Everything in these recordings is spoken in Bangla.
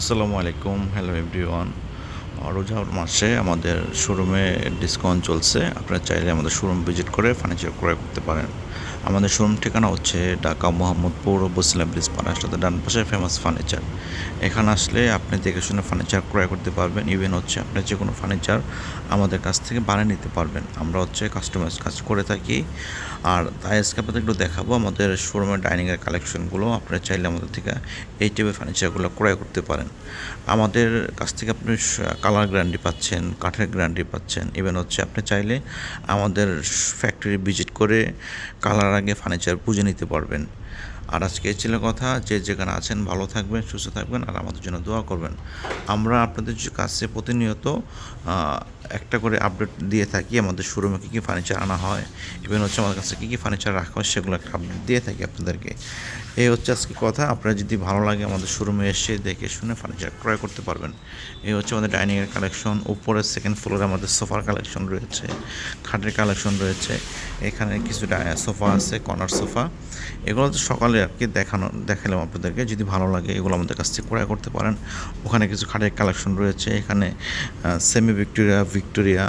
আসসালামু আলাইকুম হ্যালো এভরিওয়ান রোজা মাসে আমাদের শোরুমে ডিসকাউন্ট চলছে। আপনারা চাইলে আমাদের শোরুম ভিজিট করে ফার্নিচার ক্রয় করতে পারেন। আমাদের শোরুম ঠিকানা হচ্ছে ঢাকা মোহাম্মদপুর বসিলা ব্রিজ পাড়ার ডান পাশে ফেমাস ফার্নিচার এখানে আসলে আপনি দেখে শুনে ফার্নিচার ক্রয় করতে পারবেন। ইভেন হচ্ছে আপনি যে কোনো ফার্নিচার আমাদের কাছ থেকে বানিয়ে নিতে পারবেন। আমরা হচ্ছে কাস্টমাইজ কাজ করে থাকি। আর তাই আজকে আপনাদের একটু দেখাবো আমাদের শোরুমের ডাইনিংয়ের কালেকশনগুলো আপনারা চাইলে আমাদের থেকে এই টাইপের ফার্নিচারগুলো ক্রয় করতে পারেন। আমাদের কাছ থেকে আপনি কালার গ্যারান্টি পাচ্ছেন, কাঠের গ্যারান্টি পাচ্ছেন। ইভেন হচ্ছে আপনি চাইলে আমাদের ফ্যাক্টরি ভিজিট করে কালার আগে ফার্নিচার বুঝে নিতে পারবেন। আর আজকে ছিল কথা। যে যেখানে আছেন ভালো থাকবেন, সুস্থ থাকবেন আর আমাদের জন্য দোয়া করবেন। আমরা আপনাদের কাছে প্রতিনিয়ত একটা করে আপডেট দিয়ে থাকি আমাদের শোরুমে কী কী ফার্নিচার আনা হয় ইভেন হচ্ছে আমাদের কাছে কী কী ফার্নিচার রাখা হয় সেগুলো একটা আপডেট দিয়ে থাকি আপনাদেরকে। এই হচ্ছে আজকে কথা। আপনারা যদি ভালো লাগে আমাদের শোরুমে এসে দেখে শুনে ফার্নিচার ক্রয় করতে পারবেন। এই হচ্ছে আমাদের ডাইনিংয়ের কালেকশন উপরের সেকেন্ড ফ্লোরে আমাদের সোফার কালেকশন রয়েছে, খাটের কালেকশন রয়েছে। এখানে কিছু সোফা আছে কর্নার সোফা এগুলো তো সকালে আর কি দেখানো, দেখালাম আপনাদেরকে। যদি ভালো লাগে, এগুলো আমাদের কাছ থেকে ক্রয় করতে পারেন। ওখানে কিছু খাটের কালেকশন রয়েছে। এখানে সেমি ভিক্টোরিয়া ভিক্টোরিয়া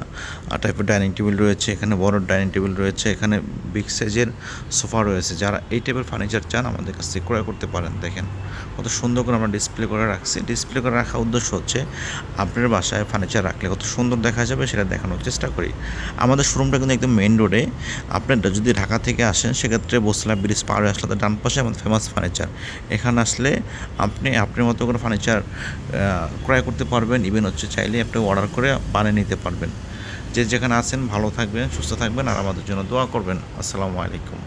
টাইপের ডাইনিং টেবিল রয়েছে। এখানে বড় ডাইনিং টেবিল রয়েছে। এখানে বিগ সাইজের সোফা রয়েছে। যারা এই টাইপের ফার্নিচার চান, আমাদের কাছ থেকে ক্রয় করতে পারেন। দেখেন, কত সুন্দর করে আমরা ডিসপ্লে করে রাখছি। ডিসপ্লে করে রাখার উদ্দেশ্য হচ্ছে, আপনার বাসায় ফার্নিচার রাখলে কত সুন্দর দেখা যাবে, সেটা দেখানোর চেষ্টা করি। আমাদের শোরুমটা কিন্তু একদম মেইন রোডে আপনার যদি ঢাকা থেকে আসেন, সেক্ষেত্রে বসলা, ব্রিজ পার হয়ে আসলে ডান পাশে আমাদের ফেমাস ফার্নিচার এখানে আসলে আপনি, আপনার মতো করে ফার্নিচার ক্রয় করতে পারবেন। ইভেন হচ্ছে চাইলে আপনি অর্ডার করে বানিয়ে নিতে পারবেন। যে যেখানে আসেন ভালো থাকবেন, সুস্থ থাকবেন আর আমাদের জন্য দোয়া করবেন। আসসালামু আলাইকুম।